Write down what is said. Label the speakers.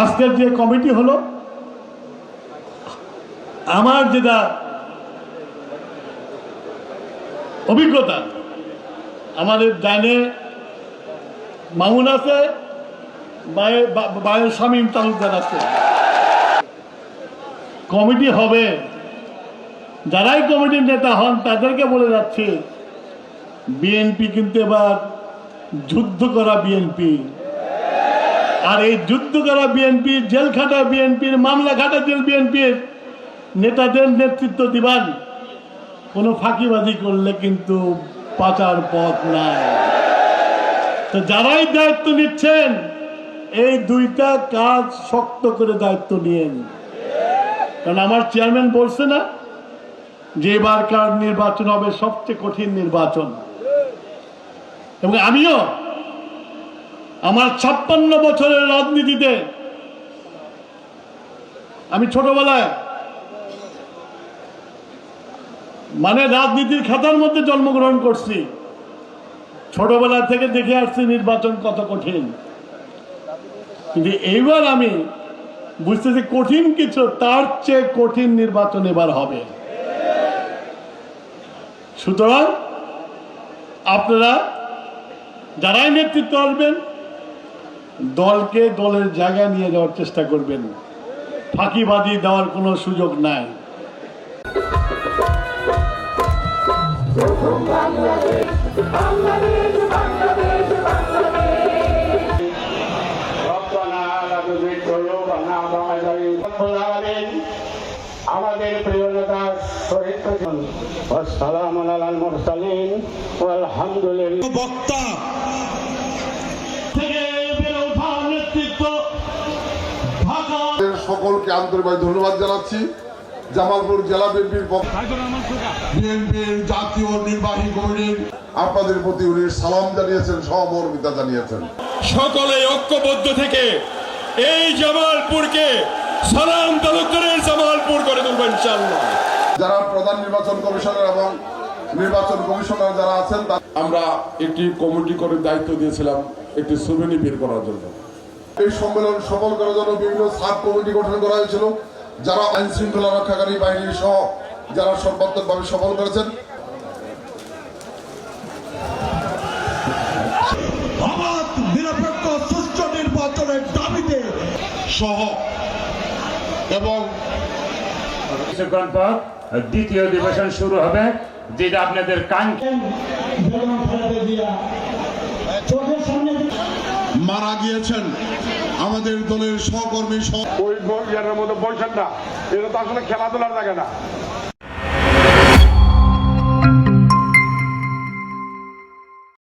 Speaker 1: আজকের যে কমিটি হলো, আমার যেটা অভিজ্ঞতা, আমাদের ডাইনে মামুন আছে বায়ের শামীম তালুকদার আছে। কমিটি হবে। যারাই কমিটির নেতা হন, তাদেরকে বলে যাচ্ছি, বিএনপি কিন্তু এবার যুদ্ধ করা বিএনপি। আর এই যুদ্ধ করা বিএনপি জেল খাটা বিএনপির মামলা খাটা জেল বিএনপির নেতাদের নেতৃত্ব দিবান কোনো ফাঁকিবাজি করলে কিন্তু পাচার পথ নাই। তো যারাই দায়িত্ব নিচ্ছেন, এই দুইটা কাজ শক্ত করে দায়িত্ব নিয়েন। কারণ আমার চেয়ারম্যান বলছে না যে এবারকার নির্বাচন হবে সবচেয়ে কঠিন নির্বাচন। এবং আমিও আমার ছাপ্পান্ন বছরের রাজনীতিতে আমি ছোটবেলায় মানে রাজনীতির খাতার মধ্যে জন্মগ্রহণ করছি। ছোটবেলা থেকে দেখে আসছি নির্বাচন কত কঠিন। কিন্তু এইবার আমি বুঝতেছি কঠিন কিছু, তার চেয়ে কঠিন নির্বাচন এবার হবে। সুতরাং আপনারা যারাই নেতৃত্ব আসবেন দলকে দলের জায়গা নিয়ে যাওয়ার চেষ্টা করবেন। ফাঁকিবাদি দেওয়ার কোনো সুযোগ নাই।
Speaker 2: আমাদের প্রিয় নেতা
Speaker 1: বক্তা
Speaker 3: সকলকে আন্তরিকভাবে ধন্যবাদ জানাচ্ছি। জামালপুর জেলা বিএনপির বিএনপির জাতীয় নির্বাহী কমিটির আপনাদের প্রতি উনি সালাম জানিয়েছেন সহমর্মিতা জানিয়েছেন।
Speaker 4: সকলে ঐক্যবদ্ধ থেকে এই জামালপুরকে সালাম তালুকদারের জামালপুর করে তুলবো ইনশাআল্লাহ।
Speaker 3: যারা প্রধান নির্বাচন কমিশনার এবং নির্বাচন কমিশনার যারা আছেন
Speaker 5: আমরা একটি কমিটি করে দায়িত্ব দিয়েছিলাম একটি সুবেনি বের করার জন্য।
Speaker 3: এই সম্মেলন সফল করার জন্য বিভিন্ন সাব কমিটি গঠন করা হয়েছিল যারা আইন শৃঙ্খলা রক্ষাকারী বাহিনী সহ যারা সর্বাত্মকভাবে সফল করেছেন।
Speaker 6: নিরপেক্ষ সুষ্ঠু নির্বাচনের দাবিতে
Speaker 3: সহ এবং
Speaker 7: কিছুক্ষণ পর দ্বিতীয় অধিবেশন শুরু হবে যেটা আপনাদের কাঙ্ক্ষিত।
Speaker 3: মারা গিয়েছেন। আমাদের দলের সহকর্মী সহ
Speaker 2: ওই বৈশাখটা না। এটা তো আসলে খেলাধুলার জায়গা না।